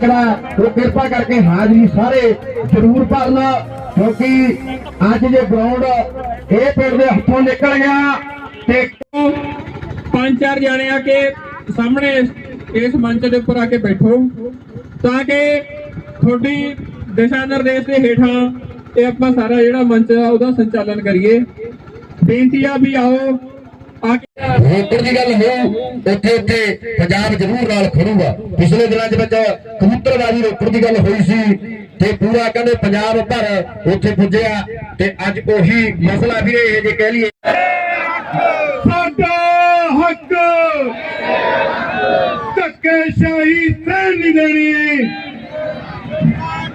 ਜਿਹੜਾ ਉਹ ਕਿਰਪਾ ਕਰਕੇ ਹਾਜ਼ਰੀ ਸਾਰੇ ਜ਼ਰੂਰ ਭਰਨਾ, ਕਿਉਂਕਿ ਅੱਜ ਜੇ ਗਰਾਊਂਡ ਇਹ ਪਿੰਡ ਦੇ ਹੱਥੋਂ ਨਿਕਲ ਗਿਆ ਤੇ ਪੰਜ ਚਾਰ ਜਾਣੇ ਆ ਕੇ ਸਾਹਮਣੇ ਇਸ ਮੰਚ ਦੇ ਉੱਪਰ ਆ ਕੇ ਬੈਠੋ, ਤਾਂ ਕਿ ਤੁਹਾਡੀ ਦਿਸ਼ਾ ਨਿਰਦੇਸ਼ ਦੇ ਹੇਠਾਂ ਇਹ ਆਪਾਂ ਸਾਰਾ ਜਿਹੜਾ ਮੰਚ ਆ, ਉਹਦਾ ਸੰਚਾਲਨ ਕਰੀਏ। ਬੇਨਤੀ ਆ ਵੀ ਆਓ ਰੋਪੜ ਦੀ ਗੱਲ ਹੋਊ, ਉੱਥੇ ਉੱਥੇ ਪੰਜਾਬ ਜ਼ਰੂਰ ਨਾਲ ਖੜੂਗਾ। ਪਿਛਲੇ ਦਿਨਾਂ ਦੇ ਵਿੱਚ ਕਬੂਤਰਬਾਜ਼ੀ ਰੋਪੜ ਦੀ ਗੱਲ ਹੋਈ ਸੀ ਤੇ ਪੂਰਾ ਕਹਿੰਦੇ ਪੰਜਾਬ ਭਰ ਉੱਥੇ ਪੁੱਜਿਆ ਤੇ ਅੱਜ ਉਹੀ ਮਸਲਾ ਵੀਰੇ ਇਹ ਜੇ ਕਹਿ ਲਈਏ। ਸਾਡਾ ਹੱਕ ਧੱਕੇ ਸ਼ਾਹੀ ਨਹੀਂ ਦੇਣੀ।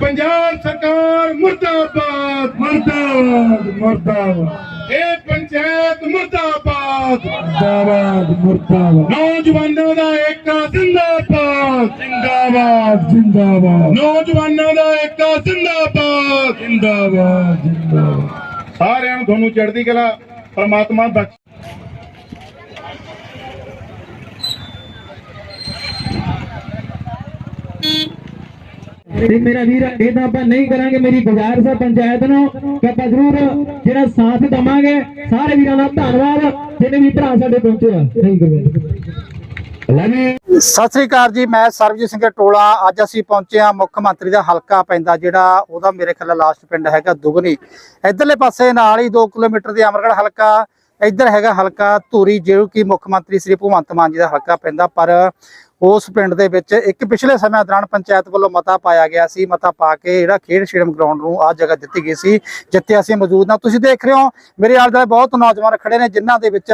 ਪੰਜਾਬ ਸਰਕਾਰ ਮੁਰਦਾਬਾਦ ਮੁਰਦਾਬਾਦ ਮੁਰਦਾਬਾਦ। ਇਹ ਪੰਚਾਇਤ ਮੁਰਦਾਬਾਦ। ਮੁਰਦਾਬਾਦ ਮੁਰਦਾਬਾਦ। ਨੌਜਵਾਨਾਂ ਦਾ ਏਕਾ ਜ਼ਿੰਦਾਬਾਦ। ਜ਼ਿੰਦਾਬਾਦ ਜ਼ਿੰਦਾਬਾਦ। ਨੌਜਵਾਨਾਂ ਦਾ ਏਕਾ ਜ਼ਿੰਦਾਬਾਦ। ਜ਼ਿੰਦਾਬਾਦ ਜ਼ਿੰਦਾਬਾਦ। ਸਾਰਿਆਂ ਨੂੰ ਤੁਹਾਨੂੰ ਚੜ੍ਹਦੀ ਕਲਾ ਪ੍ਰਮਾਤਮਾ ਬਖਸ਼ ਤੇ ਮੇਰਾ ਵੀਰ ਇਹ ਤਾਂ ਆਪਾਂ ਨਹੀਂ ਕਰਾਂਗੇ ਮੇਰੀ ਗੁਜ਼ਾਰਿਸ਼ ਹੈ ਪੰਚਾਇਤ ਨੂੰ ਕਿ ਆਪਾਂ ਜ਼ਰੂਰ ਜਿਹੜਾ ਸਾਥ ਦਵਾਂਗੇ। ਸਾਰੇ ਵੀਰਾਂ ਦਾ ਧੰਨਵਾਦ ਜਿੰਨੇ ਵੀ ਭਰਾ ਸਾਡੇ ਪਹੁੰਚੇ ਆ। ਥੈਂਕ ਯੂ ਸਤਿ ਸ੍ਰੀ ਅਕਾਲ ਜੀ ਮੈਂ ਸਰਬਜੀਤ ਸਿੰਘ ਟੋਲਾ ਅੱਜ ਅਸੀਂ ਪਹੁੰਚੇ ਹਾਂ ਮੁੱਖ ਮੰਤਰੀ ਦਾ ਹਲਕਾ ਪੈਂਦਾ ਜਿਹੜਾ ਉਹਦਾ ਮੇਰੇ ਖਿਆਲ ਲਾਸਟ ਪਿੰਡ ਹੈਗਾ ਦੁਗਨੀ। ਇਧਰਲੇ ਪਾਸੇ ਨਾਲ ਹੀ 2 ਕਿਲੋਮੀਟਰ ਦੇ ਅਮਰਗੜ੍ਹ ਹਲਕਾ ਇੱਧਰ ਹੈਗਾ ਹਲਕਾ ਧੂਰੀ ਜੋ ਕਿ ਮੁੱਖ ਮੰਤਰੀ ਸ੍ਰੀ ਭਗਵੰਤ ਮਾਨ ਜੀ ਦਾ ਹਲਕਾ ਪੈਂਦਾ। ਪਰ ਉਸ ਪਿੰਡ ਦੇ ਵਿੱਚ ਇੱਕ ਪਿਛਲੇ ਸਮੇਂ ਦੌਰਾਨ ਪੰਚਾਇਤ ਵੱਲੋਂ ਮਤਾ ਪਾਇਆ ਗਿਆ ਸੀ, ਮਤਾ ਪਾ ਕੇ ਜਿਹੜਾ ਖੇਡ ਸਟੇਡੀਅਮ ਗਰਾਊਂਡ ਨੂੰ ਆ ਜਗ੍ਹਾ ਦਿੱਤੀ ਗਈ ਸੀ, ਜਿੱਥੇ ਅਸੀਂ ਮੌਜੂਦ ਹਾਂ। ਤੁਸੀਂ ਦੇਖ ਰਹੇ ਹੋ, ਮੇਰੇ ਆਲੇ ਦੁਆਲੇ ਬਹੁਤ ਨੌਜਵਾਨ ਖੜੇ ਨੇ, ਜਿਨ੍ਹਾਂ ਦੇ ਵਿੱਚ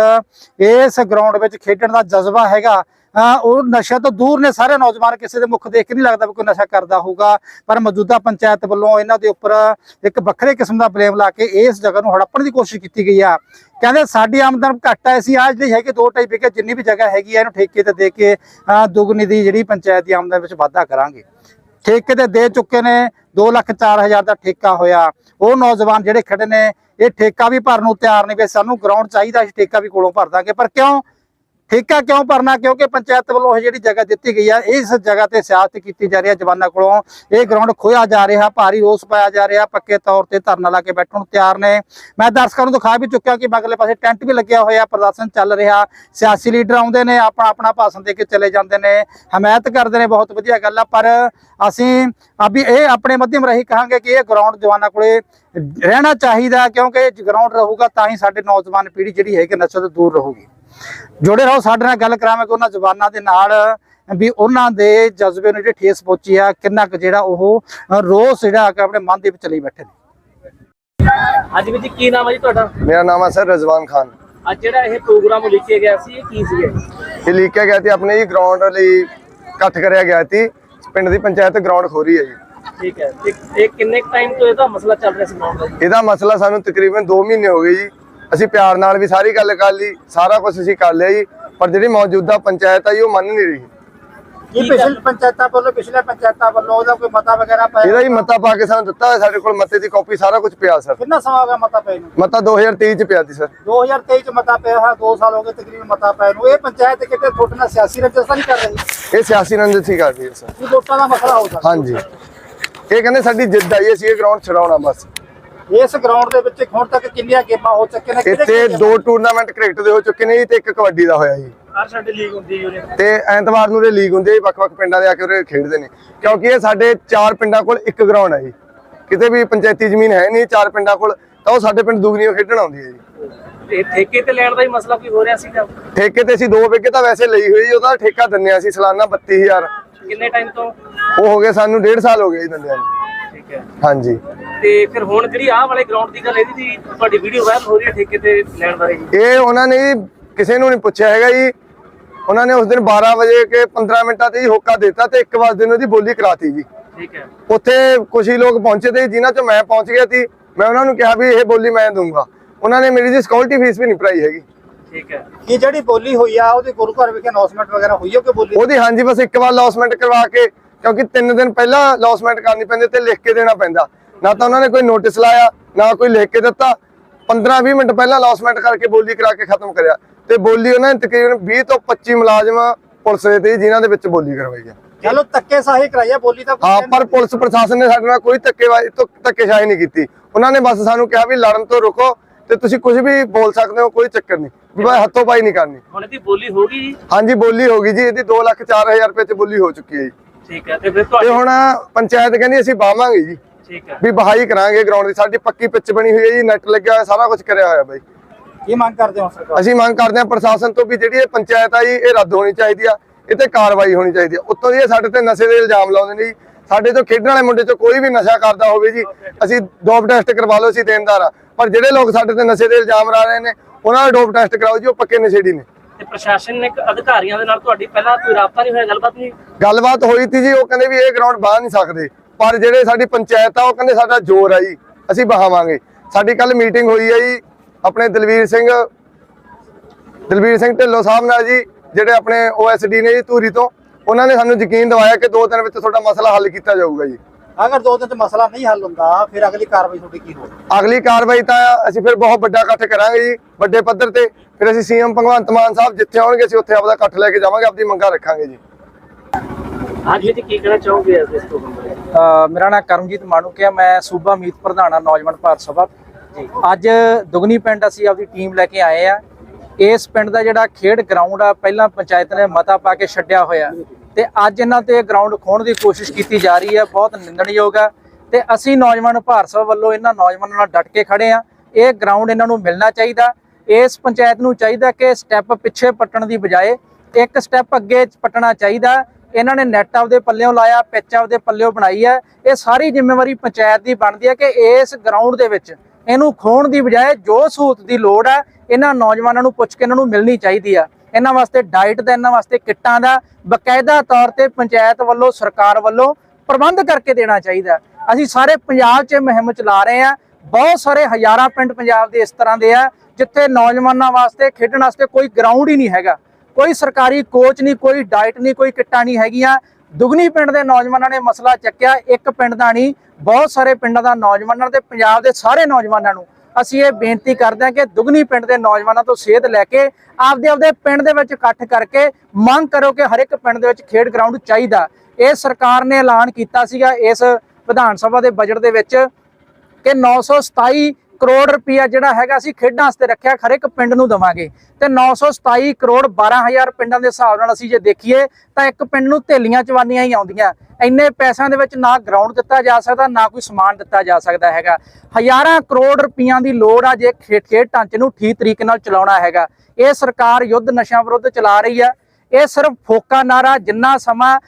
ਇਸ ਗਰਾਊਂਡ ਵਿੱਚ ਖੇਡਣ ਦਾ ਜਜ਼ਬਾ ਹੈਗਾ। ਉਹ ਨਸ਼ਾ ਤੋਂ ਦੂਰ ਨੇ ਸਾਰੇ ਨੌਜਵਾਨ, ਕਿਸੇ ਦੇ ਮੁੱਖ ਦੇਖ ਕੇ ਨਹੀਂ ਲੱਗਦਾ ਵੀ ਕੋਈ ਨਸ਼ਾ ਕਰਦਾ ਹੋਊਗਾ। ਪਰ ਮੌਜੂਦਾ ਪੰਚਾਇਤ ਵੱਲੋਂ ਇਹਨਾਂ ਦੇ ਉੱਪਰ ਇੱਕ ਵੱਖਰੇ ਕਿਸਮ ਦਾ ਬਲੇਮ ਲਾ ਕੇ ਇਸ ਜਗ੍ਹਾ ਨੂੰ ਹੜੱਪਣ ਦੀ ਕੋਸ਼ਿਸ਼ ਕੀਤੀ ਗਈ ਆ। ਕਹਿੰਦੇ ਸਾਡੀ ਆਮਦਨ ਘੱਟ ਹੈ ਅਸੀਂ ਆਹ ਜਿਹੜੀ ਹੈਗੀ ਦੋ ਢਾਈ ਵਿਗੇ ਜਿੰਨੀ ਵੀ ਜਗ੍ਹਾ ਹੈਗੀ ਆ, ਇਹਨੂੰ ਠੇਕੇ ਤੇ ਦੇ ਕੇ ਅਹ ਦੁੱਗਣੀ ਦੀ ਜਿਹੜੀ ਪੰਚਾਇਤ ਦੀ ਆਮਦਨ ਵਿੱਚ ਵਾਧਾ ਕਰਾਂਗੇ। ਠੇਕੇ ਤੇ ਦੇ ਚੁੱਕੇ ਨੇ 2 ਲੱਖ 4000 ਦਾ ਠੇਕਾ ਹੋਇਆ। ਉਹ ਨੌਜਵਾਨ ਜਿਹੜੇ ਖੜੇ ਨੇ, ਇਹ ਠੇਕਾ ਵੀ ਭਰਨ ਨੂੰ ਤਿਆਰ ਨਹੀਂ ਵੀ ਸਾਨੂੰ ਗਰਾਊਂਡ ਚਾਹੀਦਾ, ਅਸੀਂ ਠੇਕਾ ਵੀ ਕੋਲੋਂ ਭਰ ਦਾਂਗੇ। ਪਰ ਕਿਉਂ? ਠੇਕਾ ਕਿਉਂ ਭਰਨਾ? ਕਿਉਂਕਿ ਪੰਚਾਇਤ ਵੱਲੋਂ ਇਹ ਜਿਹੜੀ ਜਗ੍ਹਾ ਦਿੱਤੀ ਗਈ ਆ, ਇਸ ਜਗ੍ਹਾ ਤੇ ਸਿਆਸਤ ਕੀਤੀ ਜਾ ਰਹੀ ਹੈ ਜਵਾਨਾਂ ਕੋਲੋਂ। ਇਹ ਗਰਾਊਂਡ ਖੋਇਆ ਜਾ ਰਿਹਾ, ਭਾਰੀ ਰੋਸ ਪਾਇਆ ਜਾ ਰਿਹਾ, ਪੱਕੇ ਤੌਰ ਤੇ ਧਰਨਾ ਲਾ ਕੇ ਬੈਠਣ ਨੂੰ ਤਿਆਰ ਨੇ। ਮੈਂ ਦਰਸ਼ਕਾਂ ਨੂੰ ਦਿਖਾ ਵੀ ਚੁੱਕਿਆ ਕਿ ਅਗਲੇ ਪਾਸੇ ਟੈਂਟ ਵੀ ਲੱਗਿਆ ਹੋਇਆ, ਪ੍ਰਦਰਸ਼ਨ ਚੱਲ ਰਿਹਾ। ਸਿਆਸੀ ਲੀਡਰ ਆਉਂਦੇ ਨੇ, ਆਪਣਾ ਆਪਣਾ ਭਾਸ਼ਣ ਦੇ ਕੇ ਚਲੇ ਜਾਂਦੇ ਨੇ। ਹਮਾਇਤ ਕਰਦੇ ਨੇ, ਬਹੁਤ ਵਧੀਆ ਗੱਲ ਆ। ਪਰ ਅਸੀਂ ਅਭੀ ਇਹ ਆਪਣੇ ਮੱਧਿਅਮ ਰਹੀ ਕਹਾਂਗੇ ਕਿ ਇਹ ਗਰਾਊਂਡ ਜਵਾਨਾਂ ਕੋਲੇ ਰਹਿਣਾ ਚਾਹੀਦਾ ਕਿਉਂਕਿ ਇਹ ਗਰਾਊਂਡ ਰਹੂਗਾ ਤਾਂ ਹੀ ਸਾਡੇ ਨੌਜਵਾਨ ਪੀੜ੍ਹੀ ਜਿਹੜੀ ਹੈ ਕਿ ਨਸ਼ੇ ਤੋਂ ਦੂਰ ਰਹੂਗੀ। ਜੁੜੇ ਰਹੋ ਸਾਡੇ ਨਾਲ ਗੱਲ ਕਰਾਵਾਂਗੇ ਉਹਨਾਂ ਜਵਾਨਾਂ ਦੇ ਨਾਲ ਵੀ ਉਹਨਾਂ ਦੇ ਜਜ਼ਬੇ ਨੂੰ ਜਿਹੜੀ ਠੇਸ ਪਹੁੰਚੀ ਆ ਕਿੰਨਾ ਕੁ ਜਿਹੜਾ ਉਹ ਰੋਸ ਜਿਹੜਾ ਆ ਕੇ ਆਪਣੇ ਮਨ ਦੇ ਵਿੱਚ ਲਈ ਬੈਠੇ ਨੇ। ਹਾਂਜੀ ਵੀਰ ਜੀ ਕੀ ਨਾਮ ਹੈ ਜੀ ਤੁਹਾਡਾ? ਮੇਰਾ ਨਾਮ ਹੈ ਸਰ ਰਜ਼ਵਾਨ ਖਾਨ। ਅੱਜ ਜਿਹੜਾ ਇਹ ਪ੍ਰੋਗਰਾਮ ਲਿਖਿਆ ਗਿਆ ਸੀ ਇਹ ਕੀ ਸੀ ਇਹ ਲਿਖਿਆ ਗਿਆ ਸੀ ਆਪਣੇ ਜੀ ਗਰਾਊਂਡ ਲਈ ਇਕੱਠ ਕਰਿਆ ਗਿਆ ਸੀ। ਪਿੰਡ ਦੀ ਪੰਚਾਇਤ ਗਰਾਊਂਡ ਖੋਰੀ ਹੈ ਜੀ। ਠੀਕ ਹੈ। ਤੇ ਇਹ ਕਿੰਨੇ ਟਾਈਮ ਤੋਂ ਇਹਦਾ ਮਸਲਾ ਚੱਲ ਰਿਹਾ ਸੀ ਗਰਾਊਂਡ ਦਾ ਜੀ? ਇਹਦਾ ਮਸਲਾ ਸਾਨੂੰ ਤਕਰੀਬਨ 2 ਮਹੀਨੇ ਹੋ ਗਏ ਜੀ। ਅਸੀਂ ਪਿਆਰ ਨਾਲ ਵੀ ਸਾਰੀ ਗੱਲ ਕਰ ਲਈ ਸਾਰਾ ਕੁਝ ਅਸੀਂ ਕਰ ਲਿਆ ਜੀ ਪਰ ਜਿਹੜੀ ਮੌਜੂਦਾ ਪੰਚਾਇਤ ਆ ਜੀ ਉਹ ਮੰਨ ਨਹੀਂ ਰਹੀ। ਕੀ ਪਿਛਲੇ ਪੰਚਾਇਤਾਂ ਵੱਲੋਂ ਪਿਛਲੇ ਪੰਚਾਇਤਾਂ ਵੱਲੋਂ ਉਹਦਾ ਕੋਈ ਮਤਾ ਵਗੈਰਾ ਇਹਦਾ ਹੀ ਮਤਾ ਪਾ ਕੇ ਸਾਨੂੰ ਦਿੱਤਾ ਹੋਇਆ ਸਾਡੇ ਕੋਲ ਮਤੇ ਦੀ ਕਾਪੀ ਸਾਰਾ ਕੁਝ ਪਿਆ ਸਰ। ਕਿੰਨਾ ਸਮਾਂ ਹੋ ਗਿਆ ਮਤਾ ਪਏ ਨੂੰ? ਮਤਾ 2023 ਚ ਪਿਆ ਸੀ ਸਰ। 2023 ਚ ਮਤਾ ਪਿਆ ਹੈ 2 ਸਾਲ ਹੋ ਗਏ ਤਕਰੀਬਨ ਮਤਾ ਪਏ ਨੂੰ। ਇਹ ਪੰਚਾਇਤ ਕਿਤੇ ਤੁਹਾਡੇ ਨਾਲ ਸਿਆਸੀ ਰੰਜਿਸ਼ ਤਾਂ ਨਹੀਂ ਕਰ ਰਹੀ? ਇਹ ਸਿਆਸੀ ਰੰਜਿਸ਼ ਹੀ ਕਰਦੀ ਹੈ ਸਰ। ਕੀ ਵੋਟਾਂ ਦਾ ਮਸਲਾ ਹੋ ਸਕਦਾ। ਹਾਂਜੀ। ਇਹ ਕਹਿੰਦੇ ਸਾਡੀ ਜਿੱਦ ਆਈ ਅਸੀਂ ਇਹ ਗਰਾਊਂਡ ਛਡਾਉਣਾ ਬਸ। ਇਸ ਗਰਾਊਂਡ ਦੇ ਵਿੱਚ ਹੁਣ ਤੱਕ ਕਿੰਨੀਆਂ ਗੇਮਾਂ ਹੋ ਚੁੱਕੀਆਂ ਨੇ? ਇੱਥੇ ਦੋ ਟੂਰਨਾਮੈਂਟ ਕ੍ਰਿਕਟ ਦੇ ਹੋ ਚੁੱਕੇ ਨੇ ਤੇ ਇੱਕ ਕਬੱਡੀ ਦਾ ਹੋਇਆ ਜੀ। ਹਰ ਸਾਡੇ ਲੀਗ ਹੁੰਦੀ ਹੈ ਤੇ ਐਤਵਾਰ ਨੂੰ ਇਹ ਲੀਗ ਹੁੰਦੀ ਹੈ ਵੱਖ-ਵੱਖ ਪਿੰਡਾਂ ਦੇ ਆ ਕੇ ਉਰੇ ਖੇਡਦੇ ਨੇ। ਕਿਉਂਕਿ ਇਹ ਸਾਡੇ ਚਾਰ ਪਿੰਡਾਂ ਕੋਲ ਇੱਕ ਗਰਾਊਂਡ ਹੈ ਜੀ। ਕਿਤੇ ਵੀ ਪੰਚਾਇਤੀ ਜ਼ਮੀਨ ਹੈ ਨਹੀਂ ਚਾਰ ਪਿੰਡਾਂ ਕੋਲ ਤਾਂ ਉਹ ਸਾਡੇ ਪਿੰਡ ਦੁਗਨੀਓ ਖੇਡਣ ਆਉਂਦੀ ਹੈ ਜੀ। ਤੇ ਠੇਕੇ ਤੇ ਲੈਣ ਦਾ ਹੀ ਮਸਲਾ ਕੋਈ ਹੋ ਰਿਹਾ ਸੀਗਾ? ਠੇਕੇ ਤੇ ਅਸੀਂ ਦੋ ਵਿਗੇ ਤਾਂ ਵੈਸੇ ਲਈ ਹੋਈ ਉਹਦਾ ਠੇਕਾ ਦਿੰਨੇ ਸੀ ਸਾਲਾਨਾ 32000 ਕਿੰਨੇ ਟਾਈਮ ਤੋਂ? ਉਹ ਹੋ ਗਏ ਸਾਨੂੰ 1.5 ਸਾਲ ਹੋ ਗਏ ਜੀ ਦਿੰਦਿਆਂ ਨੂੰ। ਠੀਕ ਹੈ। ਹਾਂਜੀ। ਤੇ ਫਿਰ ਹੁਣ ਜਿਹੜੀ ਆਹ ਵਾਲੇ ਗਰਾਊਂਡ ਦੀ ਗੱਲ ਇਹਦੀ ਦੀ ਤੁਹਾਡੀ ਵੀਡੀਓ ਵਾਇਰਲ ਹੋ ਰਹੀ ਹੈ ਠੇਕੇ ਤੇ ਲੈਣ ਬਾਰੇ ਜੀ? ਇਹ ਉਹਨਾਂ ਨੇ ਜੀ ਕਿਸੇ ਨੂੰ ਨਹੀਂ ਪੁੱਛਿਆ ਹੈਗਾ ਜੀ। ਉਹਨਾਂ ਨੇ ਉਸ ਦਿਨ 12 ਵਜੇ ਕੇ 15 ਮਿੰਟਾਂ ਤੇ ਹੀ ਹੋਕਾ ਦਿੱਤਾ ਤੇ 1 ਵਜੇ ਨੂੰ ਉਹਦੀ ਬੋਲੀ ਕਰਾਤੀ ਜੀ। ਠੀਕ ਹੈ। ਉੱਥੇ ਕੁਝ ਹੀ ਲੋਕ ਪਹੁੰਚੇ ਤੇ ਜਿਨ੍ਹਾਂ ਚੋਂ ਮੈਂ ਪਹੁੰਚ ਗਿਆ ਸੀ ਮੈਂ ਉਹਨਾਂ ਨੂੰ ਕਿਹਾ ਵੀ ਇਹ ਬੋਲੀ ਮੈਂ ਦੂੰਗਾ ਉਹਨਾਂ ਨੇ ਮੇਰੀ ਜੀ ਸਿਕਿਉਰਿਟੀ ਫੀਸ ਵੀ ਨਹੀਂ ਭਰਾਈ ਹੈਗੀ। ਠੀਕ ਹੈ। ਕੀ ਜਿਹੜੀ ਬੋਲੀ ਹੋਈ ਆ ਉਹਦੀ ਗੁਰੂ ਘਰ ਵਿਖੇ ਅਨਾਉਂਸਮੈਂਟ ਵਗੈਰਾ ਹੋਈ ਹੋ ਕਿ ਬੋਲੀ? ਉਹਦੀ ਹਾਂਜੀ ਬਸ ਇੱਕ ਵਾਰ ਲੌਸਮੈਂਟ ਕਰਵਾ ਕੇ ਕਿਉਂਕਿ 3 ਦਿਨ ਪਹਿਲਾਂ ਲੌਸਮੈਂਟ ਕਰਨੀ ਪੈਂਦੀ ਤੇ ਲਿਖ ਕੇ ਦੇਣਾ ਪੈਂਦਾ। ਨਾ ਤਾਂ ਉਹਨਾਂ ਨੇ ਕੋਈ ਨੋਟਿਸ ਲਾਇਆ ਨਾ ਕੋਈ ਲਿਖ ਕੇ ਦਿੱਤਾ। 15-20 ਮਿੰਟ ਪਹਿਲਾਂ ਲੌਸਮੈਂਟ ਕਰਕੇ ਬੋਲੀ ਕਰਾ ਕੇ ਖਤਮ ਕਰਿਆ। ਤੇ ਬੋਲੀ ਉਹਨਾਂ ਨੇ ਤਕਰੀਬਨ 20 ਤੋਂ 25 ਮੁਲਾਜ਼ਮ ਪੁਲਿਸ ਦੇ ਤੇ ਜਿਨ੍ਹਾਂ ਦੇ ਵਿੱਚ ਬੋਲੀ ਕਰਵਾਈ ਹੈ। ਚਲੋ ਧੱਕੇ ਸਾਹੀ ਕਰਾਈਆ ਬੋਲੀ ਤਾਂ ਹਾਂ ਪਰ ਪੁਲਿਸ ਪ੍ਰਸ਼ਾਸਨ ਨੇ ਸਾਡੇ ਨਾਲ ਕੋਈ ਧੱਕੇਵਾਜੀ ਤੋਂ ਧੱਕੇਸ਼ਾਹੀ ਨਹੀਂ ਕੀਤੀ। ਉਹਨਾਂ ਨੇ ਬਸ ਸਾਨੂੰ ਕਿਹਾ ਵੀ ਲੜਨ ਤੋਂ ਰੁਕੋ ਤੇ ਤੁਸੀਂ ਕੁਝ ਵੀ ਬੋਲ ਸਕਦੇ ਹੋ ਕੋਈ ਚੱਕਰ ਨਹੀਂ। ਵੀ ਮੈਂ ਹੱਥੋਂ ਪਾਈ ਨਹੀਂ ਕਰਨੀ। ਹੁਣ ਇਹਦੀ ਬੋਲੀ ਹੋ ਗਈ ਜੀ? ਹਾਂਜੀ ਬੋਲੀ ਹੋ ਗਈ ਜੀ। ਇਹਦੀ 2 ਲੱਖ 4000 ਰੁਪਏ ਚ ਬੋਲੀ ਹੋ ਚੁੱਕੀ ਹੈ ਜੀ। ਠੀਕ ਹੈ ਤੇ ਫਿਰ ਤੇ ਤੁਹਾਡੀ ਹੁਣ ਪੰਚਾਇਤ ਕਹਿੰਦੀ ਅਸੀਂ ਬਾਵਾਂਗੇ ਜੀ। ਠੀਕ ਹੈ। ਵੀ ਬਹਾਈ ਕਰਾਂਗੇ ਗਰਾਊਂਡ ਦੀ। ਸਾਡੀ ਪੱਕੀ ਪਿੱਚ ਬਣੀ ਹੋਈ ਹੈ ਜੀ ਨੈਟ ਲੱਗਿਆ ਹੋਇਆ ਸਾਰਾ ਕੁਝ ਕਰਿਆ ਹੋਇਆ ਬਾਈ। ਕੀ ਮੰਗ ਕਰਦੇ ਹੋ ਸਰਕਾਰ ਅਸੀਂ ਮੰਗ ਕਰਦੇ ਹਾਂ ਪ੍ਰਸ਼ਾਸਨ ਤੋਂ ਵੀ ਜਿਹੜੀ ਇਹ ਪੰਚਾਇਤ ਆ ਜੀ ਇਹ ਰੱਦ ਹੋਣੀ ਚਾਹੀਦੀ ਆ। ਇਹ ਤੇ ਕਾਰਵਾਈ ਹੋਣੀ ਚਾਹੀਦੀ ਆ। ਉੱਤੋਂ ਦੀ ਇਹ ਸਾਡੇ ਤੇ ਨਸ਼ੇ ਦੇ ਇਲਜ਼ਾਮ ਲਾਉਂਦੇ ਨੇ ਜੀ। ਸਾਡੇ ਤੋਂ ਖੇਡਣ ਵਾਲੇ ਮੁੰਡੇ ਚੋਂ ਕੋਈ ਵੀ ਨਸ਼ਾ ਕਰਦਾ ਹੋਵੇ ਜੀ ਅਸੀਂ ਡੋਪ ਟੈਸਟ ਕਰਵਾ ਲਓ ਅਸੀਂ ਦੇਣਦਾਰ ਆ। ਪਰ ਜਿਹੜੇ ਲੋਕ ਸਾਡੇ ਤੇ ਨਸ਼ੇ ਦੇ ਇਲਜ਼ਾਮ ਲਾ ਰਹੇ ਨੇ ਉਹਨਾਂ ਦਾ ਡੋਪ ਟੈਸਟ ਕਰਾਓ ਜੀ ਉਹ ਪੱਕੇ ਨਸ਼ੇੜੀ ਨੇ। ਤੇ ਪ੍ਰਸ਼ਾਸਨ ਨੇ ਅਧਿਕਾਰੀਆਂ ਦੇ ਨਾਲ ਤੁਹਾਡੀ ਪਹਿਲਾਂ ਕੋਈ ਰਾਬਤਾ ਨਹੀਂ ਹੋਇਆ? ਗੱਲਬਾਤ ਨਹੀਂ ਗੱਲਬਾਤ ਹੋਈ ਤੀ ਜੀ ਉਹ ਕਹਿੰਦੇ ਵੀ ਇਹ ਗਰਾਊਂਡ ਬਾਹ ਨਹੀਂ ਸਕਦੇ। ਪਰ ਜਿਹੜੇ ਸਾਡੀ ਪੰਚਾਇਤ ਆ ਉਹ ਕਹਿੰਦੇ ਸਾਡਾ ਜ਼ੋਰ ਆ ਜੀ ਅਸੀਂ ਬਹਾਵਾਂਗੇ। ਸਾਡੀ ਕੱਲ ਮੀਟਿੰਗ ਹੋਈ ਹੈ ਜੀ ਆਪਣੇ ਦਲਵੀਰ ਸਿੰਘ ਦਲਵੀਰ ਸਿੰਘ ਢਿੱਲੋਂ ਸਾਹਿਬ ਨਾਲ ਜੀ ਜਿਹੜੇ ਆਪਣੇ ਓਐਸਡੀ ਨੇ ਜੀ ਧੂਰੀ ਤੋਂ ਉਹਨਾਂ ਨੇ ਸਾਨੂੰ ਯਕੀਨ ਦਿਵਾਇਆ ਕਿ ਦੋ ਦਿਨ ਵਿੱਚ ਤੁਹਾਡਾ ਮਸਲਾ ਹੱਲ ਕੀਤਾ ਜਾਊਗਾ ਜੀ। ਅਗਰ ਦੋ ਦਿਨ ਚ ਮਸਲਾ ਨਹੀਂ ਹੱਲ ਹੁੰਦਾ ਫਿਰ ਅਗਲੀ ਕਾਰਵਾਈ ਤੁਹਾਡੀ ਕੀ ਹੋਵੇ ਅਗਲੀ ਕਾਰਵਾਈ ਤਾਂ ਅਸੀਂ ਫਿਰ ਬਹੁਤ ਵੱਡਾ ਇਕੱਠ ਕਰਾਂਗੇ ਜੀ ਵੱਡੇ ਪੱਧਰ ਤੇ। ਫਿਰ ਅਸੀਂ ਸੀਐਮ ਭਗਵੰਤ ਮਾਨ ਸਾਹਿਬ ਜਿੱਥੇ ਆਉਣਗੇ ਅਸੀਂ ਉੱਥੇ ਆਪਦਾ ਇਕੱਠ ਲੈ ਕੇ ਜਾਵਾਂਗੇ ਆਪਦੀ ਮੰਗਾਂ ਰੱਖਾਂਗੇ ਜੀ। ਅੱਜ ਇਹ 'ਚ ਕੀ ਕਹਿਣਾ ਚਾਹੋਗੇ ਇਸ ਅ, ਮੇਰਾ ਨਾਮ ਕਰਮਜੀਤ ਮਾਣੂਕੇ ਹੈ ਮੈਂ ਸੂਬਾ ਮੀਤ ਪ੍ਰਧਾਨ ਨੌਜਵਾਨ ਭਾਰਤ ਸਭਾ। ਅੱਜ ਦੁਗਨੀ ਪਿੰਡ ਅਸੀਂ ਆਪਦੀ ਟੀਮ ਲੈ ਕੇ ਆਏ ਆ। ਇਸ ਪਿੰਡ ਦਾ ਜਿਹੜਾ ਖੇਡ ਗਰਾਊਂਡ ਆ ਪਹਿਲਾਂ ਪੰਚਾਇਤ ਨੇ ਮਤਾ ਪਾ ਕੇ ਛੱਡਿਆ ਹੋਇਆ। ਤੇ ਅੱਜ ਇਹਨਾਂ ਤੇ ਗਰਾਊਂਡ ਖੋਣ ਦੀ ਕੋਸ਼ਿਸ਼ ਕੀਤੀ ਜਾ ਰਹੀ ਹੈ ਬਹੁਤ ਨਿੰਦਣਯੋਗ ਆ। ਤੇ ਅਸੀਂ ਨੌਜਵਾਨ ਭਾਰਤ ਸਭਾ ਵੱਲੋਂ ਇਹਨਾਂ ਨੌਜਵਾਨਾਂ ਨਾਲ ਡਟ ਕੇ ਖੜੇ ਆ। ਇਹ ਗਰਾਊਂਡ ਇਹਨਾਂ ਨੂੰ ਮਿਲਣਾ ਚਾਹੀਦਾ। ਇਸ ਪੰਚਾਇਤ ਨੂੰ ਚਾਹੀਦਾ ਕਿ ਸਟੈਪ ਪਿੱਛੇ ਪੱਟਣ ਦੀ ਬਜਾਏ ਇੱਕ ਸਟੈਪ ਅੱਗੇ ਪੱਟਣਾ ਚਾਹੀਦਾ। ਇਹਨਾਂ ਨੇ ਨੈਟ ਆਪਦੇ ਪੱਲਿਓਂ ਲਾਇਆ ਪਿੱਚ ਆਪਦੇ ਪੱਲਿਓਂ ਬਣਾਈ ਹੈ। ਇਹ ਸਾਰੀ ਜ਼ਿੰਮੇਵਾਰੀ ਪੰਚਾਇਤ ਦੀ ਬਣਦੀ ਹੈ ਕਿ ਇਸ ਗਰਾਊਂਡ ਦੇ ਵਿੱਚ ਇਹਨੂੰ ਖੋਣ ਦੀ ਬਜਾਏ ਜੋ ਸਹੂਲਤ ਦੀ ਲੋੜ ਹੈ, ਇਹਨਾਂ ਨੌਜਵਾਨਾਂ ਨੂੰ ਪੁੱਛ ਕੇ ਇਹਨਾਂ ਨੂੰ ਮਿਲਣੀ ਚਾਹੀਦੀ ਆ। ਇਹਨਾਂ ਵਾਸਤੇ ਡਾਈਟ ਦਾ, ਇਹਨਾਂ ਵਾਸਤੇ ਕਿੱਟਾਂ ਦਾ ਬਕਾਇਦਾ ਤੌਰ ਤੇ ਪੰਚਾਇਤ ਵੱਲੋਂ, ਸਰਕਾਰ ਵੱਲੋਂ ਪ੍ਰਬੰਧ ਕਰਕੇ ਦੇਣਾ ਚਾਹੀਦਾ। ਅਸੀਂ ਸਾਰੇ ਪੰਜਾਬ 'ਚ ਇਹ ਮੁਹਿੰਮ ਚਲਾ ਰਹੇ ਆ ਬਹੁਤ ਸਾਰੇ ਹਜ਼ਾਰਾਂ ਪਿੰਡ ਪੰਜਾਬ ਦੇ ਇਸ ਤਰ੍ਹਾਂ ਦੇ ਆ। ਜਿੱਥੇ ਨੌਜਵਾਨਾਂ ਵਾਸਤੇ, ਖੇਡਣ ਵਾਸਤੇ ਕੋਈ ਗਰਾਊਂਡ ਹੀ ਨਹੀਂ ਹੈਗਾ। ਕੋਈ ਸਰਕਾਰੀ ਕੋਚ ਨਹੀਂ, ਕੋਈ ਡਾਈਟ ਨਹੀਂ, ਕੋਈ ਕਿੱਟਾਂ ਨਹੀਂ ਹੈਗੀਆਂ। ਦੁਗਨੀ ਪਿੰਡ ਦੇ ਨੌਜਵਾਨਾਂ ਨੇ ਮਸਲਾ ਚੱਕਿਆ, ਇੱਕ ਪਿੰਡ ਦਾ ਨਹੀਂ, ਬਹੁਤ ਸਾਰੇ ਪਿੰਡਾਂ ਦਾ ਨੌਜਵਾਨਾਂ ਤੇ ਪੰਜਾਬ ਦੇ ਸਾਰੇ ਨੌਜਵਾਨਾਂ ਨੂੰ। ਅਸੀਂ ਇਹ ਬੇਨਤੀ ਕਰਦੇ ਹਾਂ ਕਿ ਦੁਗਨੀ ਪਿੰਡ ਦੇ ਨੌਜਵਾਨਾਂ ਤੋਂ ਸੇਧ ਲੈ ਕੇ ਆਪਦੇ ਆਪਦੇ ਪਿੰਡ ਦੇ ਵਿੱਚ ਇਕੱਠ ਕਰਕੇ ਮੰਗ ਕਰੋ ਕਿ ਹਰ ਇੱਕ ਪਿੰਡ ਦੇ ਵਿੱਚ ਖੇਡ ਗਰਾਊਂਡ ਚਾਹੀਦਾ। ਇਹ ਸਰਕਾਰ ਨੇ ਐਲਾਨ ਕੀਤਾ ਸੀਗਾ ਇਸ ਵਿਧਾਨ ਸਭਾ ਦੇ ਬਜਟ ਦੇ ਵਿੱਚ ਕਿ 927 ਕਰੋੜ ਰੁਪਇਆ ਜਿਹੜਾ ਹੈਗਾ ਅਸੀਂ ਖੇਡਾਂ ਵਾਸਤੇ ਰੱਖਿਆ, ਹਰ ਇੱਕ ਪਿੰਡ ਨੂੰ ਦਵਾਂਗੇ। ਤੇ 927 ਕਰੋੜ 12000 ਪਿੰਡਾਂ ਦੇ ਹਿਸਾਬ ਨਾਲ ਅਸੀਂ ਜੇ ਦੇਖੀਏ, ਤਾਂ ਇੱਕ ਪਿੰਡ ਨੂੰ ਥੇਲੀਆਂ ਚਵਾਨੀਆਂ ਹੀ ਆਉਂਦੀਆਂ। ਇੰਨੇ ਪੈਸਿਆਂ ਦੇ ਵਿੱਚ ਨਾ ਗਰਾਊਂਡ ਦਿੱਤਾ ਜਾ ਸਕਦਾ, ਨਾ ਕੋਈ ਸਮਾਨ ਦਿੱਤਾ ਜਾ ਸਕਦਾ ਹੈਗਾ। ਹਜ਼ਾਰਾਂ ਕਰੋੜ ਰੁਪਈਆਂ ਦੀ ਲੋੜ ਆ ਜੇ ਖੇਡ ਖੇਡ ਢਾਂਚੇ ਨੂੰ ਠੀਕ ਤਰੀਕੇ ਨਾਲ ਚਲਾਉਣਾ ਹੈਗਾ। ਇਹ ਸਰਕਾਰ ਯੁੱਧ ਨਸ਼ਿਆਂ ਵਿਰੁੱਧ ਚਲਾ ਰਹੀ ਆ। ਇਹ ਸਿਰਫ ਫੋਕਾ ਨਾਰਾ ਜਿੰਨਾ ਸਮਾਂ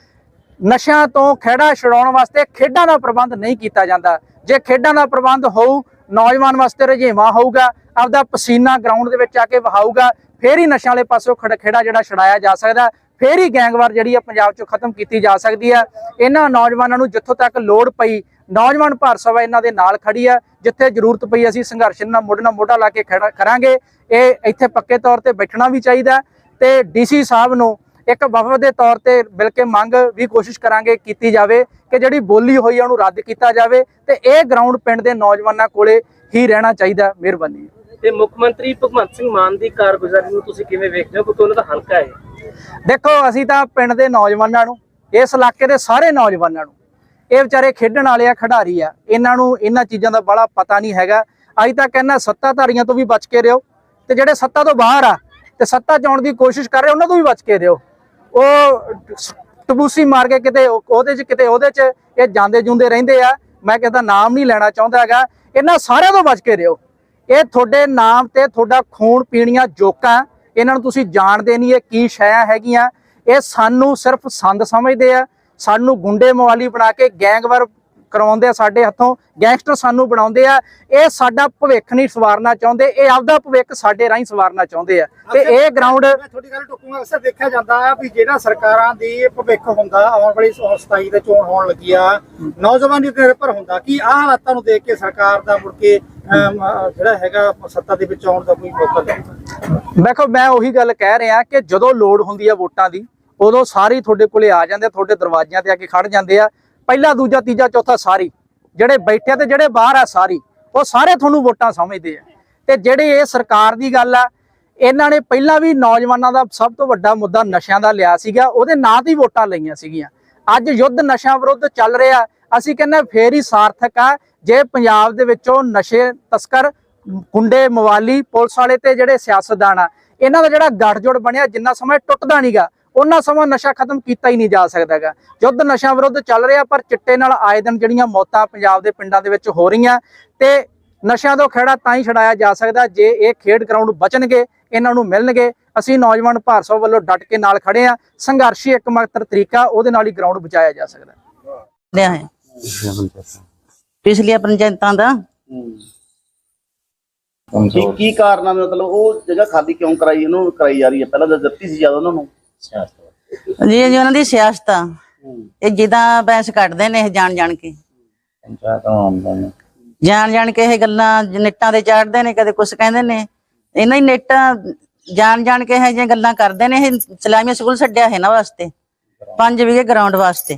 ਨਸ਼ਿਆਂ ਤੋਂ ਖੇੜਾ ਛਡਾਉਣ ਵਾਸਤੇ ਖੇਡਾਂ ਦਾ ਪ੍ਰਬੰਧ ਨਹੀਂ ਕੀਤਾ ਜਾਂਦਾ। ਜੇ ਖੇਡਾਂ ਦਾ ਪ੍ਰਬੰਧ ਹੋਊ ਨੌਜਵਾਨ ਵਾਸਤੇ ਰਜੇਵਾ ਹੋਊਗਾ, ਆਪਦਾ ਪਸੀਨਾ ਗਰਾਊਂਡ ਦੇ ਵਿੱਚ ਆ ਕੇ ਵਹਾਊਗਾ, ਫੇਰ ਹੀ ਨਸ਼ਿਆਂ ਵਾਲੇ ਪਾਸੋਂ ਖੜ- ਖੇੜਾ ਜਿਹੜਾ ਛਡਾਇਆ ਜਾ ਸਕਦਾ, ਫੇਰ ਹੀ ਗੈਂਗਵਾਰ ਜਿਹੜੀ ਆ ਪੰਜਾਬ 'ਚੋਂ ਖਤਮ ਕੀਤੀ ਜਾ ਸਕਦੀ ਹੈ ਇਹਨਾਂ ਨੌਜਵਾਨਾਂ ਨੂੰ ਜਿੱਥੋਂ ਤੱਕ ਲੋੜ ਪਈ, ਨੌਜਵਾਨ ਭਾਰਤ ਸਭਾ ਇਹਨਾਂ ਦੇ ਨਾਲ ਖੜੀ ਹੈ ਜਿੱਥੇ ਜ਼ਰੂਰਤ ਪਈ ਅਸੀਂ ਸੰਘਰਸ਼ ਨਾਲ ਮੋਢੇ ਨਾਲ ਮੋਢਾ ਲਾ ਕੇ ਖੜਾ ਕਰਾਂਗੇ, ਇਹ ਇੱਥੇ ਪੱਕੇ ਤੌਰ ਤੇ ਬੈਠਣਾ ਵੀ ਚਾਹੀਦਾ, ਤੇ ਡੀਸੀ ਸਾਹਿਬ ਨੂੰ ਇੱਕ ਵਫਦ ਦੇ ਤੌਰ ਤੇ ਮਿਲ ਕੇ ਮੰਗ ਵੀ ਕੋਸ਼ਿਸ਼ ਕਰਾਂਗੇ ਕੀਤੀ ਜਾਵੇ ਕਿ ਜਿਹੜੀ ਬੋਲੀ ਹੋਈ ਆ ਉਹਨੂੰ ਰੱਦ ਕੀਤਾ ਜਾਵੇ ਤੇ ਇਹ ਗਰਾਊਂਡ ਪਿੰਡ ਦੇ ਨੌਜਵਾਨਾਂ ਕੋਲੇ ਹੀ ਰਹਿਣਾ ਚਾਹੀਦਾ ਮਿਹਰਬਾਨੀ। ਤੇ ਮੁੱਖ ਮੰਤਰੀ ਭਗਵੰਤ ਸਿੰਘ ਮਾਨ ਦੀ ਕਾਰਗੁਜ਼ਾਰੀ ਨੂੰ ਤੁਸੀਂ ਕਿਵੇਂ ਵੇਖਦੇ ਹੋ? ਕਿਉਂਕਿ ਉਹਨਾਂ ਦਾ ਹਲਕਾ ਹੈ। ਦੇਖੋ ਅਸੀਂ ਤਾਂ ਪਿੰਡ ਦੇ ਨੌਜਵਾਨਾਂ ਨੂੰ ਇਸ ਇਲਾਕੇ ਦੇ ਸਾਰੇ ਨੌਜਵਾਨਾਂ ਨੂੰ ਇਹ ਵਿਚਾਰੇ ਖੇਡਣ ਵਾਲੇ ਆ ਖਿਡਾਰੀ ਆ ਇਹਨਾਂ ਨੂੰ ਇਹਨਾਂ ਚੀਜ਼ਾਂ ਦਾ ਬੜਾ ਪਤਾ ਨਹੀਂ ਹੈਗਾ। ਅੱਜ ਤਾਂ ਕਹਿੰਦਾ ਸੱਤਾਧਾਰੀਆਂ ਤੋਂ ਵੀ ਬਚ ਕੇ ਰਹੋ ਤੇ ਜਿਹੜੇ ਸੱਤਾ ਤੋਂ ਬਾਹਰ ਆ ਤੇ ਸੱਤਾ ਚ ਆਉਣ ਦੀ ਕੋਸ਼ਿਸ਼ ਕਰ ਰਹੇ ਉਹਨਾਂ ਤੋਂ ਵੀ ਬਚ ਕੇ ਰਹੋ। ਉਹ ਟਬੂਸੀ ਮਾਰ ਕੇ ਕਿਤੇ ਉਹਦੇ ਚ ਕਿਤੇ ਉਹਦੇ ਚ ਇਹ ਜਾਂਦੇ ਜੁੰਦੇ ਰਹਿੰਦੇ ਆ। ਮੈਂ ਕਿਸੇ ਦਾ ਨਾਮ ਨਹੀਂ ਲੈਣਾ ਚਾਹੁੰਦਾ ਹੈਗਾ। ਇਹਨਾਂ ਸਾਰਿਆਂ ਤੋਂ ਬਚ ਕੇ ਰਹੋ ਇਹ ਤੁਹਾਡੇ ਨਾਮ ਤੇ ਤੁਹਾਡਾ ਖੂਨ ਪੀਣੀਆਂ ਜੋਕਾਂ। ਇਹਨਾਂ ਨੂੰ ਤੁਸੀਂ ਜਾਣਦੇ ਨਹੀਂ ਇਹ ਕੀ ਸ਼ੈਆਂ ਹੈਗੀਆਂ। ਇਹ ਸਾਨੂੰ ਸਿਰਫ ਸੰਦ ਸਮਝਦੇ ਆ। ਸਾਨੂੰ ਗੁੰਡੇ ਮਵਾਲੀ ਬਣਾ ਕੇ ਗੈਂਗਵਾਰ ਕਰਵਾਉਂਦੇ ਆ ਸਾਡੇ ਹੱਥੋਂ ਗੈਂਗਸਟਰ ਸਾਨੂੰ ਬਣਾਉਂਦੇ ਆ। ਇਹ ਸਾਡਾ ਭਵਿੱਖ ਨਹੀਂ ਸਵਾਰਨਾ ਚਾਹੁੰਦੇ ਇਹ ਆਪਦਾ ਭਵਿੱਖ ਸਾਡੇ ਰਾਹੀਂ ਸਵਾਰਨਾ ਚਾਹੁੰਦੇ ਆ। ਤੇ ਇਹ ਗਰਾਊਂਡ ਮੈਂ ਤੁਹਾਡੀ ਗੱਲ ਟੁੱਕੂਗਾ ਅਕਸਰ ਦੇਖਿਆ ਜਾਂਦਾ ਹੈ ਵੀ ਜਿਹੜਾ ਸਰਕਾਰਾਂ ਦੀ ਭਵਿੱਖ ਹੁੰਦਾ ਆਉਣ ਵਾਲੀ 27 ਦੇ ਚੋਣ ਹੋਣ ਲੱਗੀ ਆ ਨੌਜਵਾਨੀ ਤੇ ਨਿਰਭਰ ਹੁੰਦਾ ਕਿ ਆਹ ਹਾਲਾਤਾਂ ਨੂੰ ਦੇਖ ਕੇ ਸਰਕਾਰ ਦਾ ਮੁੜ ਕੇ ਜਿਹੜਾ ਹੈਗਾ ਸੱਤਾ ਦੇ ਵਿੱਚ ਆਉਣ ਦਾ ਕੋਈ ਮੌਕਾ ਨਹੀਂ? ਦੇਖੋ ਮੈਂ ਉਹੀ ਗੱਲ ਕਹਿ ਰਿਹਾ ਕਿ ਜਦੋਂ ਲੋੜ ਹੁੰਦੀ ਆ ਵੋਟਾਂ ਦੀ ਉਦੋਂ ਸਾਰੇ ਤੁਹਾਡੇ ਕੋਲੇ ਆ ਜਾਂਦੇ ਆ, ਤੁਹਾਡੇ ਦਰਵਾਜ਼ਿਆਂ ਤੇ ਆ ਕੇ ਖੜ ਜਾਂਦੇ ਆ। ਪਹਿਲਾ, ਦੂਜਾ, ਤੀਜਾ, ਚੌਥਾ ਸਾਰੀ। ਜਿਹੜੇ ਬੈਠੇ ਤੇ ਜਿਹੜੇ ਬਾਹਰ ਆ ਸਾਰੀ, ਉਹ ਸਾਰੇ ਤੁਹਾਨੂੰ ਵੋਟਾਂ ਸਮਝਦੇ ਆ। ਤੇ ਜਿਹੜੇ ਇਹ ਸਰਕਾਰ ਦੀ ਗੱਲ ਆ, ਇਹਨਾਂ ਨੇ ਪਹਿਲਾਂ ਵੀ ਨੌਜਵਾਨਾਂ ਦਾ ਸਭ ਤੋਂ ਵੱਡਾ ਮੁੱਦਾ ਨਸ਼ਿਆਂ ਦਾ ਲਿਆ ਸੀਗਾ, ਉਹਦੇ ਨਾਂ ਤੇ ਵੋਟਾਂ ਲਈਆਂ ਸੀਗੀਆਂ। ਅੱਜ ਯੁੱਧ ਨਸ਼ਿਆਂ ਵਿਰੁੱਧ ਚੱਲ ਰਿਹਾ, ਅਸੀਂ ਕਹਿੰਦੇ ਫੇਰ ਹੀ ਸਾਰਥਕ ਆ, ਜੇ ਪੰਜਾਬ ਦੇ ਵਿੱਚੋਂ ਨਸ਼ੇ ਤਸਕਰ, ਗੁੰਡੇ ਮਵਾਲੀ ਪੁਲਿਸ ਵਾਲੇ ਤੇ ਜਿਹੜੇ ਸਿਆਸਤਦਾਨ ਆ, ਇਹਨਾਂ ਦਾ ਜਿਹੜਾ ਗੱਠਜੋੜ ਬਣਿਆ, ਜਿੰਨਾ ਸਮਾਂ ਇਹ ਟੁੱਟਦਾ ਨਹੀਂਗਾ ਉਹਨਾਂ ਸਮਾਂ ਨਸ਼ਾ ਖਤਮ ਕੀਤਾ ਹੀ ਨਹੀਂ ਜਾ ਸਕਦਾਗਾ। ਯੁੱਧ ਨਸ਼ਿਆਂ ਵਿਰੁੱਧ ਚੱਲ ਰਿਹਾ ਪਰ ਚਿੱਟੇ ਨਾਲ ਆਏ ਦਿਨ ਜਿਹੜੀਆਂ ਮੌਤਾਂ ਪੰਜਾਬ ਦੇ ਪਿੰਡਾਂ ਦੇ ਵਿੱਚ ਹੋ ਰਹੀਆਂ ਤੇ ਨਸ਼ਿਆਂ ਤੋਂ ਖੇੜਾ ਤਾਂ ਹੀ ਛਡਾਇਆ ਜਾ ਸਕਦਾ ਜੇ ਇਹ ਖੇਡ ਗਰਾਊਂਡ ਬਚਣਗੇ ਇਹਨਾਂ ਨੂੰ ਮਿਲਣਗੇ। ਅਸੀਂ ਨੌਜਵਾਨ ਭਾਰਤ ਸਭਾ ਵੱਲੋਂ ਡਟ ਕੇ ਨਾਲ ਖੜੇ ਆ ਸੰਘਰਸ਼ੀ ਇੱਕਮਾਤਰ ਤਰੀਕਾ ਉਹਦੇ ਨਾਲ ਹੀ ਗਰਾਊਂਡ ਬਚਾਇਆ ਜਾ ਸਕਦਾ। ਲਿਆ ਹੈ। ਪਿਛਲੀਆਂ ਪੰਚਾਇਤਾਂ ਦਾ। ਕੀ ਕੀ ਕਾਰਨ ਮਤਲਬ ਉਹ ਜਗ੍ਹਾ ਖਾਲੀ ਕਿਉਂ ਕਰਾਈ ਉਹਨੂੰ ਕਰਾਈ ਜਾ ਰਹੀ ਹੈ? ਪਹਿਲਾਂ ਤਾਂ ਦਿੱਤੀ ਸੀ ਜ਼ਿਆਦਾ ਉਹਨਾਂ ਨੂੰ। ਜੀ ਜੀ ਉਹਨਾਂ ਦੀ ਸਿਆਸਤ ਆ। ਇਹ ਜਿੱਦਾਂ ਪੈਸੇ ਕੱਢਦੇ ਨੇ ਇਹ ਜਾਣ ਜਾਣ ਕੇ। ਪੰਚਾਇਤ ਆਉਂਦਾ ਜਾਣ ਜਾਣ ਕੇ ਇਹ ਗੱਲਾਂ ਨੇਟਾਂ ਤੇ ਚਾੜਦੇ ਨੇ ਕਦੇ ਕੁਝ ਕਹਿੰਦੇ ਨੇ। ਇਹਨਾਂ ਹੀ ਨੇਟਾਂ ਜਾਣ ਜਾਣ ਕੇ ਇਹ ਜਿਹੀਆਂ ਗੱਲਾਂ ਕਰਦੇ ਨੇ ਇਹ ਸਲਾਮੀ ਸਕੂਲ ਛੱਡਿਆ ਹੈ ਨਾ ਵਾਸਤੇ। 5 ਵਿਗੇ ਗਰਾਊਂਡ ਵਾਸਤੇ।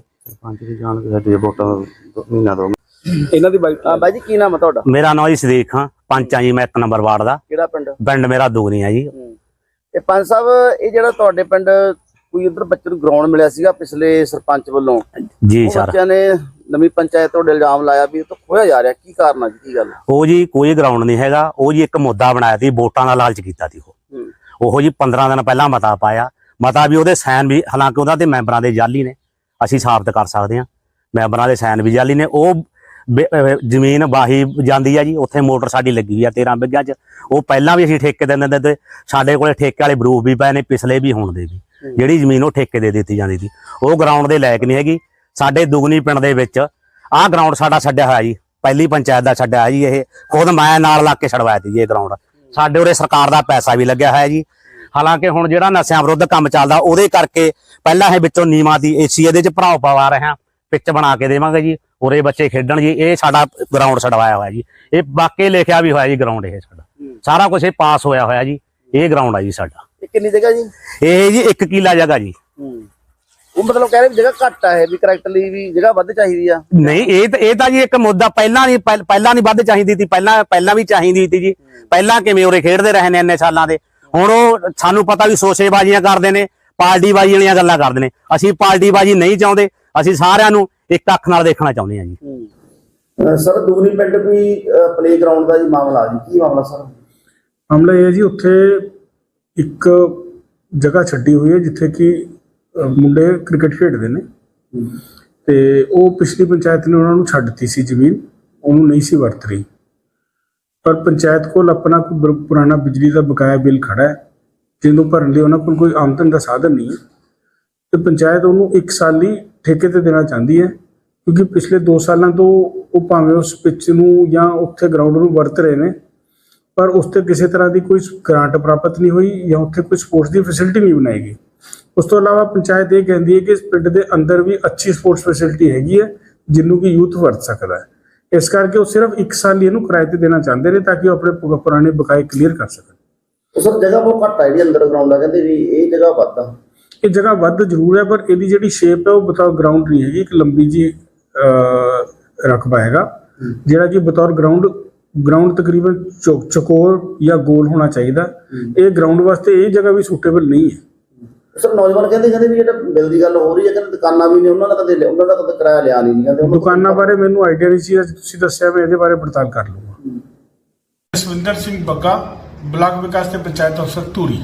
ਇਹਨਾਂ ਦੀ ਬਾਈਕ ਬਾਈ ਜੀ ਕੀ ਨਾਮ ਹੈ ਤੁਹਾਡਾ? ਮੇਰਾ ਨਾਮ ਜੀ ਸਦੀਕ ਹਾਂ ਪੰਚ ਆ ਜੀ ਮੈਂ ਇੱਕ ਨੰਬਰ ਵਾਰਡ ਦਾ। ਕਿਹੜਾ ਪਿੰਡ? ਪਿੰਡ ਮੇਰਾ ਦੁਗਨੀ ਆ ਜੀ। ਇਹ ਪੰਜ ਸਾਹਿਬ ਇਹ ਜਿਹੜਾ ਤੁਹਾਡੇ ਪਿੰਡ ਕੋਈ ਉਧਰ ਬੱਚੇ ਨੂੰ ਗਰਾਊਂਡ ਮਿਲਿਆ ਸੀਗਾ ਪਿਛਲੇ ਸਰਪੰਚ ਵੱਲੋਂ? ਜੀ ਉਹ ਸਰ। ਬੱਚਿਆਂ ਨੇ ਨਵੀਂ ਪੰਚਾਇਤ ਤੋਂ ਇਲਜ਼ਾਮ ਲਾਇਆ ਵੀ ਇਹ ਤੋਂ ਖੋਇਆ ਜਾ ਰਿਹਾ। ਕੀ ਕਾਰਨ ਆ ਕੀ ਗੱਲ? ਉਹ ਜੀ ਕੋਈ ਗਰਾਊਂਡ ਨਹੀਂ ਹੈਗਾ। ਉਹ ਜੀ ਇੱਕ ਮੁੱਦਾ ਬਣਾਇਆ ਸੀ ਵੋਟਾਂ ਦਾ ਲਾਲਚ ਕੀਤਾ ਸੀ ਉਹ। ਉਹ ਜੀ 15 ਦਿਨ ਪਹਿਲਾਂ ਮਤਾ ਪਾਇਆ। ਮਤਾ ਵੀ ਉਹਦੇ ਸਾਈਨ ਵੀ ਹਾਲਾਂਕਿ ਉਹਦਾ ਤੇ ਮੈਂਬਰਾਂ ਦੇ ਜਾਲੀ ਨੇ। ਅਸੀਂ ਸਾਬਤ ਕਰ ਸਕਦੇ ਹਾਂ। ਮੈਂਬਰਾਂ ਦੇ ਸਾਈਨ ਵੀ ਜਾਲੀ ਨੇ। ਉਹ ਜ਼ਮੀਨ ਵਾਹੀ ਜਾਂਦੀ ਆ ਜੀ ਉੱਥੇ ਮੋਟਰ ਸਾਡੀ ਲੱਗੀ ਹੋਈ ਆ 13 ਬਿੱਘਿਆਂ 'ਚ। ਉਹ ਪਹਿਲਾਂ ਵੀ ਅਸੀਂ ਠੇਕੇ ਦੇ ਦਿੰਦੇ ਤੇ ਸਾਡੇ ਕੋਲੇ ਠੇਕੇ ਵਾਲੇ ਬਰੂਫ ਵੀ ਪਏ ਨੇ ਪਿਛਲੇ ਵੀ ਹੁਣ ਦੇ ਵੀ। ਜਿਹੜੀ ਜ਼ਮੀਨ ਉਹ ਠੇਕੇ ਦੇ ਦਿੱਤੀ ਜਾਂਦੀ ਸੀ। ਉਹ ਗਰਾਊਂਡ ਦੇ ਲਾਇਕ ਨਹੀਂ ਹੈਗੀ। ਸਾਡੇ ਦੁਗਨੀ ਪਿੰਡ ਦੇ ਵਿੱਚ ਆਹ ਗਰਾਊਂਡ ਸਾਡਾ ਛੱਡਿਆ ਹੋਇਆ ਜੀ। ਪਹਿਲੀ ਪੰਚਾਇਤ ਦਾ ਛੱਡਿਆ ਜੀ ਇਹ। ਖੁਦ ਮੈਂ ਨਾਲ ਲਾ ਕੇ ਛੜਵਾਇਆ ਸੀ ਇਹ ਗਰਾਊਂਡ ਸਾਡੇ ਉਰੇ ਸਰਕਾਰ ਦਾ ਪੈਸਾ ਵੀ ਲੱਗਿਆ ਹੋਇਆ ਜੀ। ਹਾਲਾਂਕਿ ਹੁਣ ਜਿਹੜਾ ਨਸ਼ਿਆਂ ਵਿਰੁੱਧ ਕੰਮ ਚੱਲਦਾ ਉਹਦੇ ਕਰਕੇ ਪਹਿਲਾਂ ਇਹ ਵਿੱਚੋਂ ਨੀਵਾਂ ਦੀ ਏਸੀ ਇਹਦੇ ਚ ਭਰਾਓ ਪਵਾ ਰਹੇ ਹਾਂ। ਪਿੱਚ ਬਣਾ ਕੇ ਦੇਵਾਂਗੇ ਜੀ। ਉਰੇ ਬੱਚੇ ਖੇਡਣ ਜੀ ਇਹ ਸਾਡਾ ਗਰਾਊਂਡ ਛਡਵਾਇਆ ਹੋਇਆ ਜੀ। ਇਹ ਵਾਕੇ ਲਿਖਿਆ ਵੀ ਹੋਇਆ ਜੀ ਗਰਾਊਂਡ ਇਹ ਸਾਡਾ। ਸਾਰਾ ਕੁਝ ਇਹ ਪਾਸ ਹੋਇਆ ਹੋਇਆ ਜੀ ਇਹ ਗਰਾਊਂਡ ਆ ਜੀ ਸਾਡਾ। ਇਹ ਕਿੰਨੀ ਜਗ੍ਹਾ ਜੀ? ਇਹ ਜੀ 1 ਕਿੱਲਾ ਜਗ੍ਹਾ ਜੀ। ਉਹ ਮਤਲਬ ਕਹਿ ਰਹੇ ਵੀ ਜਗ੍ਹਾ ਘੱਟ ਇਹ ਵੀ ਕਰੈਕਟਲੀ ਵੀ ਜਗ੍ਹਾ ਵੱਧ ਚਾਹੀਦੀ ਆ। ਨਹੀਂ ਇਹ ਤਾਂ ਇਹ ਤਾਂ ਜੀ ਇੱਕ ਮੁੱਦਾ ਪਹਿਲਾਂ ਨਹੀਂ ਪਹਿ- ਪਹਿਲਾਂ ਨਹੀਂ ਵੱਧ ਚਾਹੀਦੀ ਸੀ ਪਹਿਲਾਂ ਪਹਿਲਾਂ ਵੀ ਚਾਹੀਦੀ ਸੀ ਜੀ। ਪਹਿਲਾਂ ਕਿਵੇਂ ਉਰੇ ਖੇਡਦੇ ਰਹੇ ਨੇ ਇੰਨੇ ਸਾਲਾਂ ਦੇ। ਹੁਣ ਉਹ ਸਾਨੂੰ ਪਤਾ ਵੀ ਸੋਸੇਬਾਜ਼ੀਆਂ ਕਰਦੇ ਨੇ ਪਾਰਟੀਬਾਜ਼ੀ ਵਾਲੀਆਂ ਗੱਲਾਂ ਕਰਦੇ ਨੇ। ਅਸੀਂ ਪਾਰਟੀਬਾਜ਼ੀ ਨਹੀਂ ਚਾਹੁੰਦੇ ਅਸੀਂ ਸਾਰਿਆਂ ਨੂੰ ਇੱਕ ਅੱਖ ਨਾਲ ਦੇਖਣਾ ਚਾਹੁੰਦੇ ਹਾਂ। ਜੀ ਸਰ ਦੂਨੀ ਪਿੰਡ ਕੋਈ ਪਲੇ ਗਰਾਊਂਡ ਦਾ ਜੀ ਮਾਮਲਾ ਜੀ ਕੀ ਮਾਮਲਾ ਸਰ? ਮਾਮਲਾ ਇਹ ਹੈ ਜੀ ਉੱਥੇ ਇੱਕ ਜਗ੍ਹਾ ਛੱਡੀ ਹੋਈ ਹੈ ਜਿੱਥੇ ਕਿ ਮੁੰਡੇ ਕ੍ਰਿਕਟ ਖੇਡਦੇ ਨੇ। ਤੇ ਉਹ ਪਿਛਲੀ ਪੰਚਾਇਤ ਨੇ ਉਹਨਾਂ ਨੂੰ ਛੱਡਤੀ ਸੀ ਜ਼ਮੀਨ ਉਹਨੂੰ ਨਹੀਂ ਸੀ ਵਰਤ ਰਹੀ। ਪਰ ਪੰਚਾਇਤ ਕੋਲ ਆਪਣਾ ਪੁਰਾਣਾ ਬਿਜਲੀ ਦਾ ਬਕਾਇਆ ਬਿੱਲ ਖੜਾ ਹੈ। ਜਿਹਨੂੰ ਭਰਨ ਲਈ ਉਹਨਾਂ ਕੋਲ ਕੋਈ ਆਮਦਨ ਦਾ ਸਾਧਨ ਨਹੀਂ ਹੈ। ਤੇ ਪੰਚਾਇਤ ਉਹਨੂੰ 1 ਸਾਲ ਲਈ ਠੇਕੇ ਤੇ ਦੇਣਾ ਚਾਹੁੰਦੀ ਹੈ, ਕਿਉਂਕਿ ਪਿਛਲੇ 2 ਸਾਲਾਂ ਤੋਂ ਉਹ ਭਾਵੇਂ ਉਸ ਪਿੱਚ ਨੂੰ ਜਾਂ ਉੱਥੇ ਗਰਾਊਂਡ ਨੂੰ ਵਰਤ ਰਹੇ ਨੇ, ਪਰ ਉਸ ਤੇ ਕਿਸੇ ਤਰ੍ਹਾਂ ਦੀ ਕੋਈ ਗ੍ਰਾਂਟ ਪ੍ਰਾਪਤ ਨਹੀਂ ਹੋਈ ਜਾਂ ਉੱਥੇ ਕੋਈ ਸਪੋਰਟਸ ਦੀ ਫੈਸਿਲਿਟੀ ਨਹੀਂ ਬਣਾਈ ਗਈ। ਉਸ ਤੋਂ ਇਲਾਵਾ ਪੰਚਾਇਤ ਇਹ ਕਹਿੰਦੀ ਹੈ ਕਿ ਇਸ ਪਿੰਡ ਦੇ ਅੰਦਰ ਵੀ ਅੱਛੀ ਸਪੋਰਟਸ ਫੈਸਿਲਿਟੀ ਹੈਗੀ ਹੈ ਜਿਹਨੂੰ ਕਿ ਯੂਥ ਵਰਤ ਸਕਦਾ ਹੈ। ਇਸ ਕਰਕੇ ਉਹ ਸਿਰਫ 1 ਸਾਲ ਲਈ ਇਹਨੂੰ ਕਿਰਾਏ ਤੇ ਦੇਣਾ ਚਾਹੁੰਦੇ ਨੇ ਤਾਂ ਕਿ ਉਹ ਆਪਣੇ ਪੁਰਾਣੇ ਬਕਾਏ ਕਲੀਅਰ ਕਰ ਸਕਣ। ਸਰ ਜਗ੍ਹਾ ਬਹੁਤ ਘੱਟ ਆ ਜਿਹੜੀ ਅੰਦਰ ਗਰਾਊਂਡ ਆ, ਕਹਿੰਦੇ ਵੀ ਇਹ ਜਗ੍ਹਾ ਵੱਧ ਆ। ਇਹ ਜਗ੍ਹਾ ਵੱਧ ਜ਼ਰੂਰ ਹੈ ਪਰ ਇਹਦੀ ਜਿਹੜੀ ਸ਼ੇਪ ਹੈ ਉਹ ਬਤੌਰ ਗਰਾਊਂਡ ਨਹੀਂ ਹੈਗੀ ਇੱਕ ਲੰਬੀ ਜੀ ਰਕਬਾ ਹੈਗਾ ਜਿਹੜਾ ਕਿ ਬਤੌਰ ਗਰਾਊਂਡ ਗਰਾਊਂਡ ਤਕਰੀਬਨ ਚੌਕੋਰ ਜਾਂ ਗੋਲ ਹੋਣਾ ਚਾਹੀਦਾ। ਇਹ ਗਰਾਊਂਡ ਵਾਸਤੇ ਇਹ ਜਗ੍ਹਾ ਵੀ ਸੂਟੇਬਲ ਨਹੀਂ ਹੈ। ਸਰ ਨੌਜਵਾਨ ਕਹਿੰਦੇ ਕਹਿੰਦੇ ਵੀ ਜਿਹੜਾ ਬਿੱਲ ਦੀ ਗੱਲ ਹੋ ਰਹੀ ਹੈ ਕਹਿੰਦੇ ਦੁਕਾਨਾਂ ਵੀ ਨੇ ਉਹਨਾਂ ਦਾ ਕਦੇ ਲਿਆ- ਉਹਨਾਂ ਦਾ ਕਦੇ ਕਿਰਾਇਆ ਲਿਆ ਨਹੀਂ ਕਹਿੰਦੇ ਦੁਕਾਨਾਂ ਬਾਰੇ ਮੈਨੂੰ ਆਈਡੀਆ ਨਹੀਂ ਸੀ ਅੱਜ ਤੁਸੀਂ ਦੱਸਿਆ ਮੈਂ ਇਹਦੇ ਬਾਰੇ ਪੜਤਾਲ ਕਰ ਲਵਾਂਗਾ ਜਸਵਿੰਦਰ ਸਿੰਘ ਬੱਗਾ ਬਲਾਕ ਵਿਕਾਸ ਤੇ ਪੰਚਾਇਤ ਅਫਸਰ ਧੂਰੀ।